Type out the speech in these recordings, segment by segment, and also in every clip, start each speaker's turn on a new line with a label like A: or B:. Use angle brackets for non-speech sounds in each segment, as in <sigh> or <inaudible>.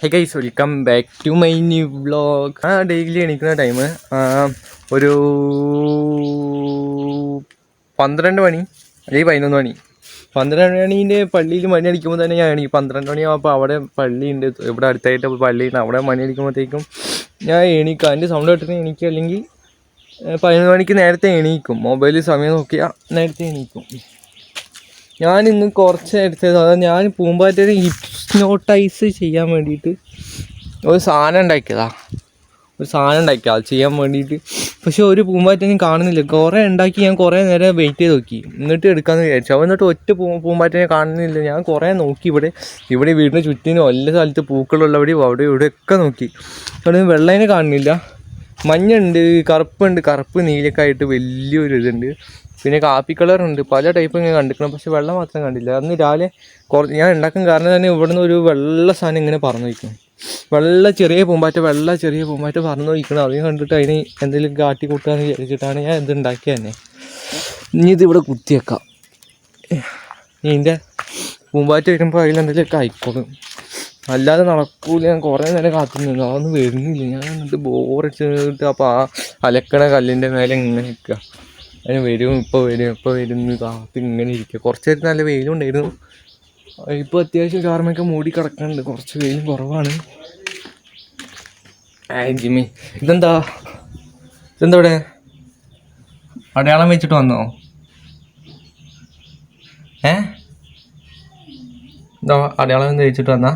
A: Hey guys welcome back to my new vlog ആ daily എണീക്കുന്ന time ഒരു പന്ത്രണ്ട് മണി അല്ലെങ്കിൽ പതിനൊന്ന് മണി. പന്ത്രണ്ട് മണീന്റെ പള്ളിയിൽ മണി അടിക്കുമ്പോൾ തന്നെ ഞാൻ എണീക്കും. പന്ത്രണ്ട് മണിയാകുമ്പോൾ അവിടെ പള്ളിയുണ്ട്. ഇവിടെ അടുത്തായിട്ട് പള്ളിയുണ്ട് അവിടെ മണി അടിക്കുമ്പോഴത്തേക്കും ഞാൻ എണീക്കും. അതിന്റെ സൗണ്ട് കേട്ടിട്ട് എനിക്ക് അല്ലെങ്കിൽ പതിനൊന്ന് മണിക്ക് നേരത്തെ എണീക്കും. മൊബൈലിൽ സമയം നോക്കിയാൽ നേരത്തെ എണീക്കും. ഞാൻ ഇന്ന് കുറച്ച് എടുത്തത്. അതായത് ഞാൻ പൂമ്പാറ്റ ഹിപ്നോട്ടൈസ് ചെയ്യാൻ വേണ്ടിയിട്ട് ഒരു സാധനം ഉണ്ടാക്കിയതാ. ഒരു സാധനം ഉണ്ടാക്കിയ അത് ചെയ്യാൻ വേണ്ടിയിട്ട് പക്ഷെ ഒരു പൂമ്പാറ്റേനും കാണുന്നില്ല. കുറേ ഉണ്ടാക്കി ഞാൻ കുറേ നേരം വെയിറ്റ് ചെയ്ത് നോക്കി. എന്നിട്ട് എടുക്കാമെന്ന് വിചാരിച്ചു. അവൻ എന്നിട്ട് ഒറ്റ പൂ പൂമ്പാറ്റനെ കാണുന്നില്ല. ഞാൻ കുറേ നോക്കി ഇവിടെ. ഇവിടെ വീടിന് ചുറ്റിനും എല്ലാ സ്ഥലത്ത് പൂക്കളുള്ളവിടെയും അവിടെ ഇവിടെയൊക്കെ നോക്കി. അവിടെ വെള്ളേനെ കാണുന്നില്ല. മഞ്ഞുണ്ട് കറുപ്പുണ്ട് കറുപ്പ് നീലൊക്കെ ആയിട്ട് വലിയൊരു ഇതുണ്ട്. പിന്നെ കാപ്പി കളർ ഉണ്ട്. പല ടൈപ്പ് ഇങ്ങനെ കണ്ടിരിക്കണം പക്ഷെ വെള്ളം മാത്രം കണ്ടില്ല. അന്ന് രാവിലെ കുറച്ച് ഞാൻ ഉണ്ടാക്കാൻ കാരണം തന്നെ ഇവിടുന്ന് ഒരു വെള്ള സാധനം ഇങ്ങനെ പറന്നു വയ്ക്കും വെള്ള ചെറിയ പൂമ്പാറ്റ വെള്ള ചെറിയ പൂമ്പാറ്റ പറന്നു വയ്ക്കണം അതിനെ കണ്ടിട്ട് അതിന് എന്തെങ്കിലും കാട്ടി കൂട്ടാന്ന് വിചാരിച്ചിട്ടാണ് ഞാൻ ഇത് ഉണ്ടാക്കിയത് തന്നെ. ഇനി ഇത് ഇവിടെ കുത്തിയേക്കാം ഇതിന്റെ പൂമ്പാറ്റ വരുമ്പോൾ അതിലെന്തെങ്കിലുമൊക്കെ ആയിക്കോളും. അല്ലാതെ നടക്കൂല. ഞാൻ കുറേ നേരം കാത്തു നിന്നു അതൊന്നും വരുന്നില്ല. ഞാൻ എന്നിട്ട് ബോറടിച്ചിട്ട് അപ്പോൾ ആ അലക്കണ കല്ലിന്റെ മേലെ ഇങ്ങനെ നിൽക്കുക അതിന് വരും ഇപ്പോൾ വരും ഇപ്പോൾ വരും കാത്തി ഇങ്ങനെ ഇരിക്കുക കുറച്ച് നേരത്തെ നല്ല വെയിലും ഉണ്ടായിരുന്നു ഇപ്പോൾ അത്യാവശ്യം കാർമൊക്കെ മൂടി കിടക്കുന്നുണ്ട് കുറച്ച് വെയിലും കുറവാണ്. ജിമ്മി ഇതെന്താ? ഇതെന്താ ഇവിടെ? അടയാളം വെച്ചിട്ട് വന്നോ? ഏ? എന്താ അടയാളം വെച്ചിട്ട് വന്നാ?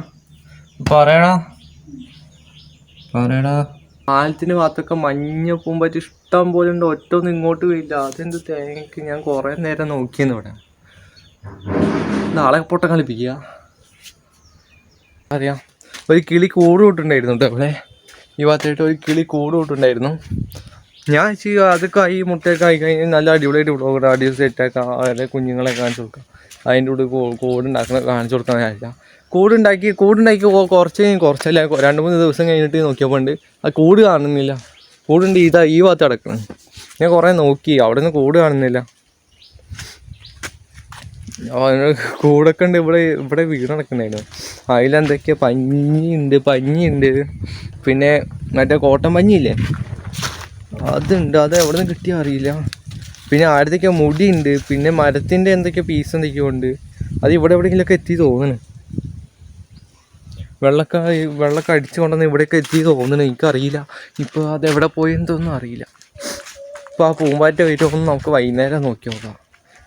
A: പറയടാ. പറയടാ. പാലത്തിന് ഭാഗത്തൊക്കെ മഞ്ഞ പൂമ്പാറ്റ് ഇഷ്ടം പോലെ ഉണ്ട്. ഒറ്റ ഒന്നും ഇങ്ങോട്ട് പോയില്ല. അതെന്ത് തേങ്ങക്ക്? ഞാൻ കുറേ നേരം നോക്കിയെന്ന് ഇവിടെ. നാളെ പൊട്ട കളിപ്പിക്കുക. അറിയാം. ഒരു കിളി കൂട് വിട്ടുണ്ടായിരുന്നു ഇവിടെ. ഈ ഭാഗത്തായിട്ട് ഒരു കിളി കൂട് വിട്ടുണ്ടായിരുന്നു ഞാൻ ചെയ്യുക അതൊക്കെ ഈ മുട്ടയൊക്കെ ആയി കഴിഞ്ഞാൽ നല്ല അടിപൊളിയായിട്ട് വ്ളോഗ് ആഡിയോ സെറ്റാക്കാം അവരെ കുഞ്ഞുങ്ങളെ കാണിച്ചു കൊടുക്കാം. അതിന്റെ കൂടെ കൂ- കൂട് ഉണ്ടാക്കണ കാണിച്ചു കൊടുക്കാൻ കഴിയില്ല കൂടുണ്ടാക്കി കൂടുണ്ടാക്കി കുറച്ച് കുറച്ചല്ല രണ്ട് മൂന്ന് ദിവസം കഴിഞ്ഞിട്ട് നോക്കിയപ്പോൾ ഉണ്ട്. ആ കൂട് കാണുന്നില്ല. കൂടുണ്ട് ഇതാ ഈ ഭാഗത്ത് കിടക്കണം. ഞാൻ കുറേ നോക്കി അവിടെ നിന്ന് കൂട് കാണുന്നില്ല. കൂടൊക്കെ ഉണ്ട് ഇവിടെ ഇവിടെ വീട് നടക്കുന്നതായിരുന്നു. അതിലെന്തൊക്കെയാ പഞ്ഞിയുണ്ട് പഞ്ഞിയുണ്ട്. പിന്നെ മറ്റേ കോട്ടൻ പഞ്ഞിയില്ലേ? അതുണ്ട് അത് എവിടെ നിന്ന് കിട്ടിയ അറിയില്ല. പിന്നെ ആരുടെയൊക്കെ മുടിയുണ്ട് പിന്നെ മരത്തിന്റെ എന്തൊക്കെയാ പീസ് എന്തൊക്കെയോ ഉണ്ട്. അത് ഇവിടെ എവിടെയെങ്കിലുമൊക്കെ എത്തി തോന്നുന്നു. വെള്ളമൊക്കെ വെള്ളമൊക്കെ അടിച്ചു കൊണ്ടുവന്ന് ഇവിടെയൊക്കെ എത്തി തോന്നുന്നു. എനിക്കറിയില്ല. ഇപ്പോൾ അത് എവിടെ പോയെന്നൊന്നും അറിയില്ല. ഇപ്പോൾ ആ പൂമ്പാറ്റ വരുമോ നമുക്ക് വൈകുന്നേരം നോക്കി നോക്കാം.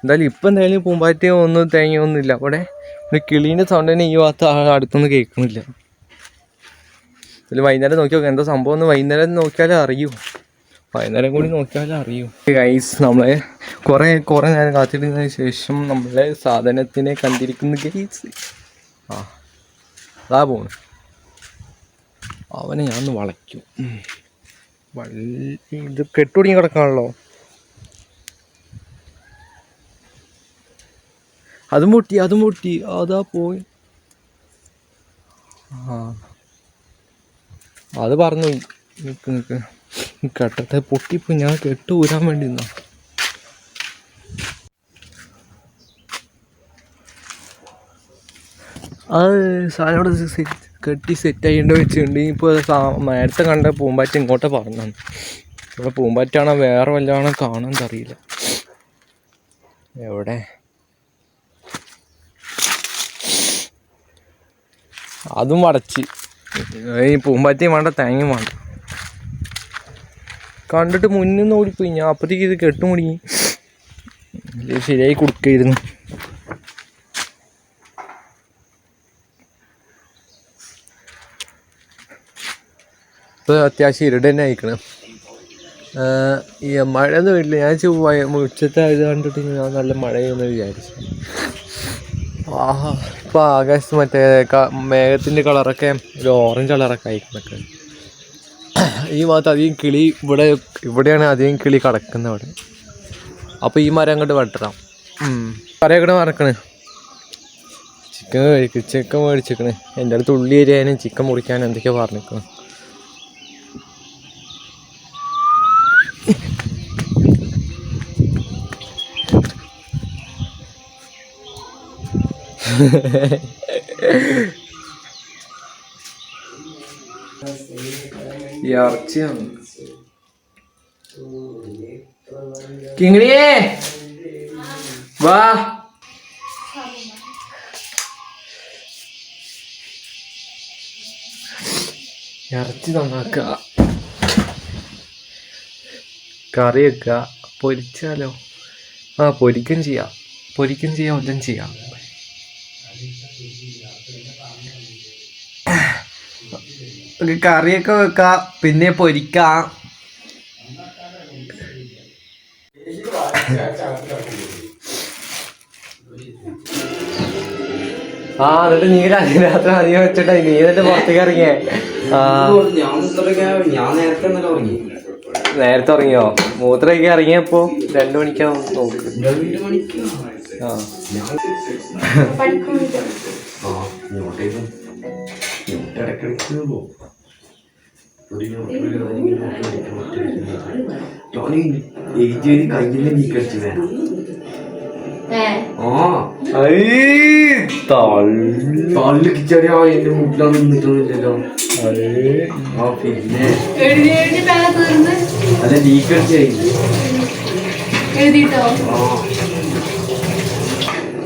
A: എന്തായാലും ഇപ്പം എന്തായാലും പൂമ്പാറ്റയോ ഒന്നും തേങ്ങയോ ഒന്നും ഇല്ല അവിടെ ഒരു കിളീന്റെ സൗണ്ട് ഈ ഭാഗത്ത് അടുത്തൊന്നും കേൾക്കുന്നില്ല ഇതിൽ വൈകുന്നേരം നോക്കി നോക്കാം. എന്താ സംഭവം എന്ന് വൈകുന്നേരം നോക്കിയാലേ അറിയൂ. വൈകുന്നേരം കൂടി നോക്കിയാലേ അറിയൂ. ഗൈസ് നമ്മളെ കുറേ കുറേ നേരം കാത്തിരുന്നതിന് ശേഷം നമ്മളെ സാധനത്തിനെ കണ്ടിരിക്കുന്നു ഗൈസ് ആ. അതാ പോണ്. അവനെ ഞാൻ ഒന്ന് വളയ്ക്കും. ഇത് കെട്ടുടങ്ങി കിടക്കാണല്ലോ. അതും പൊട്ടി അതും പൊട്ടി അതാ പോയി. ആ. അത് പറഞ്ഞു. നിൽക്ക് നിൽക്ക് കെട്ടത്തെ പൊട്ടിപ്പോ ഞാൻ കെട്ട് ഊരാൻ വേണ്ടി നിന്നാ അത് സാധനം കെട്ടി സെറ്റ് ആയിട്ട് വെച്ചിട്ടുണ്ട് ഇപ്പോൾ നേരത്തെ കണ്ട പൂമ്പാറ്റ ഇങ്ങോട്ട് പറഞ്ഞു ഇവിടെ പൂമ്പാറ്റാണോ വേറെ വല്ലതാണോ കാണാൻ അറിയില്ല. എവിടെ? അതും വടച്ച്. ഈ പൂമ്പാറ്റയും വേണ്ട തേങ്ങയും വേണ്ട. കണ്ടിട്ട് മുന്നിൽ നിന്ന് ഓടിപ്പോയി. ഞാൻ അപ്പത്തേക്ക് ഇത് കെട്ടുമുടങ്ങി ശരിയായി കൊടുക്കായിരുന്നു. ഇപ്പോൾ അത്യാവശ്യം ഇരുട് തന്നെ അയക്കണം ഈ മഴ ഒന്നും വീട്ടിൽ ഞാൻ ഉച്ചത്തെ ഇത് കണ്ടിട്ട് ഞാൻ നല്ല മഴയെന്ന് വിചാരിച്ചു. ആഹാ ഇപ്പോൾ ആകാശത്ത് മറ്റേ മേഘത്തിന്റെ കളറൊക്കെ ഒരു ഓറഞ്ച് കളറൊക്കെ ആയിക്കുന്നൊക്കെ ഈ ഭാഗത്ത് അധികം കിളി ഇവിടെ ഇവിടെയാണ് അധികം കിളി കിടക്കുന്നത് അവിടെ. അപ്പോൾ ഈ മരം അങ്ങോട്ട് വെട്ടണം. പറയക്കണ മറക്കണ് ചിക്കൻ കഴിക്കും ചിക്കൻ മേടിച്ചിക്കണ് എന്റെ അടുത്ത് ഉള്ളി എരിയാനും ചിക്കൻ മുറിക്കാനും എന്തൊക്കെയോ പറഞ്ഞിരിക്കണം? <laughs> കിങ്ങിണിയേ. വാ. ഇറച്ചി നന്നാക്ക. കറി വെക്കുക പൊരിച്ചാലോ? ആ പൊരിക്കും ചെയ്യാം. പൊരിക്കും ചെയ്യാം എല്ലാം ചെയ്യാം. ഒരു കറിയൊക്കെ വെക്കാം പിന്നെ പൊരിക്കാം. ആ എന്നിട്ട് നീ രാത്രി രാത്രി അധികം വെച്ചിട്ടായി നീ എന്നിട്ട് പുറത്തേക്ക് ഇറങ്ങിയേ?
B: നേരത്തെ
A: ഇറങ്ങിയോ മൂത്രയൊക്കെ ഇറങ്ങിയപ്പോ രണ്ടു മണിക്കാവും നോക്ക്. ആ.
B: ഞാൻ ഏജ് കയ്യിൽ നീക്കടിച്ചു വേണം. ആ തള്ളു. കിച്ചടിയാ എന്റെ മുട്ടിലാണ് നിന്നിട്ടൊന്നുമില്ലല്ലോ ആ പിന്നെ? അല്ല നീക്കടിച്ചായി
C: എഴുതിട്ടോ?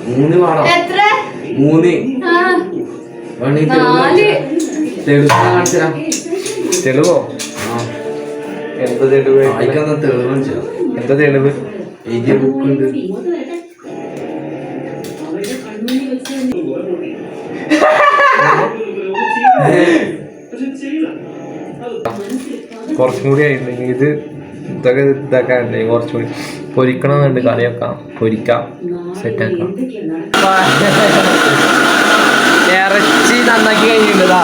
B: മൂന്ന്
C: എത്ര?
B: മൂന്ന്.
C: ആ.
B: വേണമെങ്കിൽ കാണിച്ചാ
A: തെളിവോ?
B: ആ.
A: എന്ത് തെളിവ്? എന്താ
B: എഴുതിയ <laughs>
A: കുറച്ചും കൂടി ആയിരുന്നെങ്കിൽ ഇത് ഇതൊക്കെ ഇതാക്കാനുണ്ട്. കുറച്ചും കൂടി പൊരിക്കണമെന്നുണ്ട്. കറിയൊക്കെ പൊരിക്കാം. സെറ്റാക്കാം ഇറച്ചി നന്നാക്കി കഴിഞ്ഞിട്ടുണ്ടതാ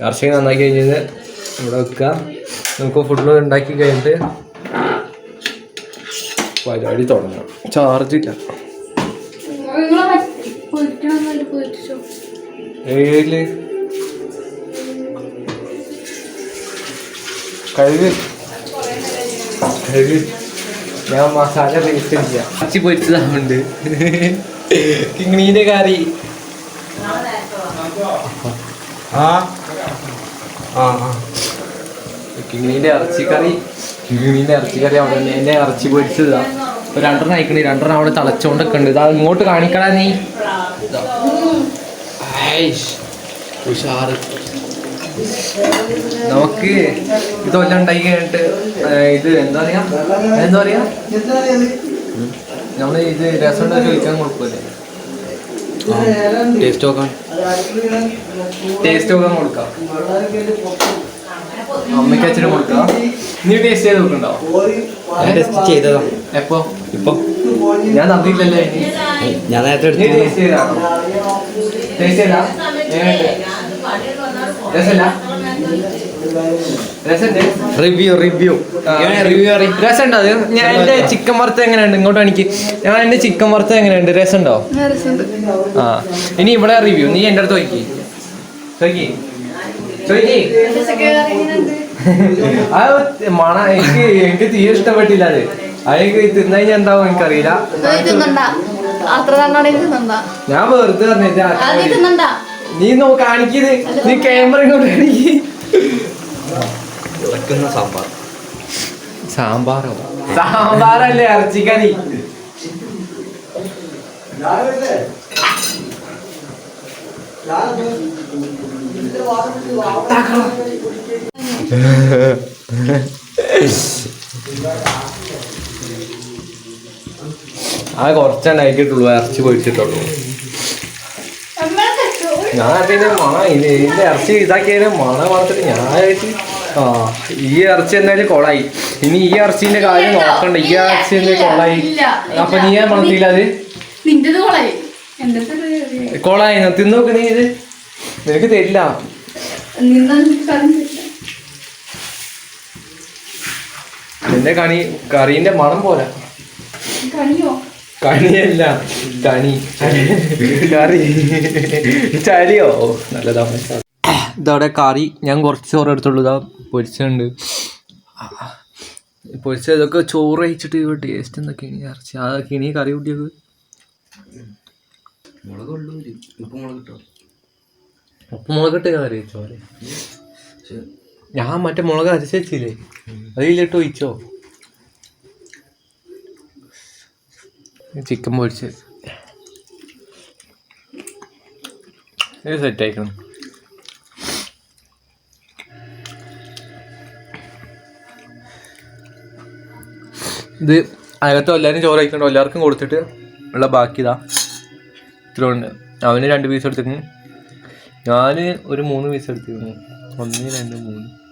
A: ഇറച്ചി നന്നാക്കി കഴിഞ്ഞത്. ഇവിടെ വെക്കുക നമുക്ക് ഫുഡ് ഉണ്ടാക്കി കഴിഞ്ഞിട്ട് പരിപാടി തുടങ്ങാം. ചാർജ് ഇല്ല. ഏഴിൽ കഴിവ്. കഴിവ്. ഞാൻ മസാല പേസ്റ്റ് ചെയ്യാം അച്ചി പൊരിച്ചതാവുണ്ട് കിങ്ങിണീന്റെ കറി. ആ? കിങ്ങിണീന്റെ ഇറച്ചിക്കറി. കിങ്ങിണീന്റെ ഇറച്ചിക്കറി അവിടെ തന്നെ എന്നെ ഇറച്ചി പൊരിച്ചതാ ഒരു രണ്ടെണ്ണം അയക്കണേ. രണ്ടെണ്ണം അവിടെ തളച്ചോണ്ടൊക്കെ ഉണ്ട്. ഇതാ ഇങ്ങോട്ട് കാണിക്കടാ നീ. ഉഷാറ്. നമുക്ക് ഇതെല്ലാം ഉണ്ടാക്കി കഴിഞ്ഞിട്ട് ഇത് എന്താ പറയാ? എന്താ പറയാ? നമ്മൾ ഇത് രസം ഉണ്ടാക്കി കഴിക്കാൻ കൊടുക്കൂലേ
B: ടേസ്റ്റ് നോക്കാൻ
A: ടേസ്റ്റ് നോക്കാൻ കൊടുക്കാം. അമ്മയ്ക്ക് അച്ഛനും കൊടുക്കാം. നീ ടേസ്റ്റ് ചെയ്ത് നോക്കണ്ടോ?
B: ടേസ്റ്റ് ചെയ്തതാ.
A: എപ്പോ?
B: ഇപ്പൊ.
A: ഞാൻ തന്നില്ലല്ലേ.
B: ഞാൻ നേരത്തെ എടുത്തു.
A: ടേസ്റ്റ് ചെയ്താ? ടേസ്റ്റ് ചെയ്താ? എങ്ങനെയുണ്ട്?
B: റിവ്യൂ റിവ്യൂ റിവ്യൂ
A: രസമുണ്ടോ അത്? ഞാൻ എന്റെ ചിക്കൻ വറുത്ത എങ്ങനെയുണ്ട്? ഇങ്ങോട്ട് എനിക്ക് ഞാൻ എന്റെ ചിക്കൻ വറുത്ത എങ്ങനെയുണ്ട്? രസമുണ്ടോ? ആ ഇനി ഇവിടെ റിവ്യൂ നീ എന്റെ അടുത്ത് നോക്കി ചോയ്ക്കി ചോയ്ക്കി അത് മണ എനിക്ക് എനിക്ക് തീരെ ഇഷ്ടപ്പെട്ടില്ല അത്. അതെനിക്ക് തിന്നു കഴിഞ്ഞാൽ എന്താവും എനിക്കറിയില്ല. ഞാൻ വെറുതെ
C: പറഞ്ഞില്ല നീ
A: നീ നോ കാണിക്കത് നീ ക്യാമറ ഇങ്ങോട്ട് കാണിക്ക്.
B: ഇളക്കുന്ന സാമ്പാർ.
A: സാമ്പാറോ സാമ്പാറല്ലേ ഇറച്ചിക്കറി? ആ കുറച്ചുണ്ടാക്കിയിട്ടുള്ളൂ ഇറച്ചി പൊരിച്ചിട്ടുള്ളൂ. ഞാൻ പിന്നെ മണ ഇത് ഇറച്ചി ഇതാക്കിയതിന് മണ ഞാൻ വിചാരിച്ച് ആ ഈ ഇറച്ചി എന്തായാലും കൊളായി. ഇനി ഈ ഇറച്ചിന്റെ കാര്യം നോക്കണ്ട. ഈ ഇറച്ചി
C: എന്തായാലും കൊളായി.
A: അപ്പൊ നീ ഞാൻ മണത്തില്ല അത്?
C: കൊളായി.
A: തിന്നു നോക്ക് നീ ഇത്. നിനക്ക് തരില്ല. നിന്റെ കണി കറീന്റെ മണം പോരാ.
C: കണിയോ
A: കണിയല്ല കണി. കറി. ചരിയോ നല്ലതാണ് ഇതവിടെ കറി. ഞാൻ കുറച്ച് ചോറ് എടുത്തുള്ളൂ. ഇതാ പൊരിച്ചുണ്ട് പൊരിച്ച ഇതൊക്കെ ചോറ് കഴിച്ചിട്ട് ടേസ്റ്റ് എന്താ കിണി ഇറച്ചി? ആ കിണി കറി കൂട്ടിയത്.
B: മുളക് ഇപ്പൊ മുളക് ഇട്ട്?
A: ഉപ്പ് കറി ചോറ് ഞാൻ മറ്റേ മുളക് അരച്ച് വെച്ചില്ലേ? അതിലിട്ട് ഒഴിച്ചോ? ചിക്കൻ പൊരിച്ച്. ഇത് സെറ്റ് ആയിക്കണം. ഇത് അകത്തും എല്ലാവരും ചോറ് കഴിക്കണ്ടോ എല്ലാവർക്കും കൊടുത്തിട്ട് ഉള്ള ബാക്കി ഇതാ. ഇത്ര ഉണ്ട് അവന് രണ്ട് പീസ് എടുത്തിരുന്നു. ഞാൻ ഒരു മൂന്ന് പീസ് എടുത്തിരുന്നു. ഒന്ന് രണ്ട് മൂന്ന്.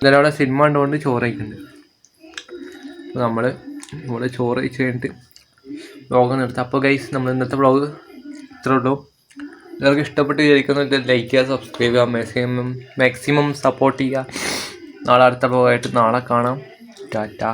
A: ഇന്നലെ അവിടെ സിനിമ കണ്ടുകൊണ്ട് ചോറ് കഴിക്കുന്നുണ്ട് നമ്മൾ ഇവിടെ ചോറ് കഴിച്ച് കഴിഞ്ഞിട്ട് വ്ളോഗ് നിർത്താം അപ്പോൾ ഗൈസ് നമ്മൾ ഇന്നത്തെ വ്ളോഗ് ഇത്ര ഉള്ളൂ. എല്ലാവർക്കും ഇഷ്ടപ്പെട്ട് വിചാരിക്കുന്നു. ലൈക്ക് ചെയ്യുക സബ്സ്ക്രൈബ് ചെയ്യുക മാക്സിമം മാക്സിമം സപ്പോർട്ട് ചെയ്യുക. നാളെ അടുത്ത വ്ളോഗായിട്ട് നാളെ കാണാം. ടാറ്റ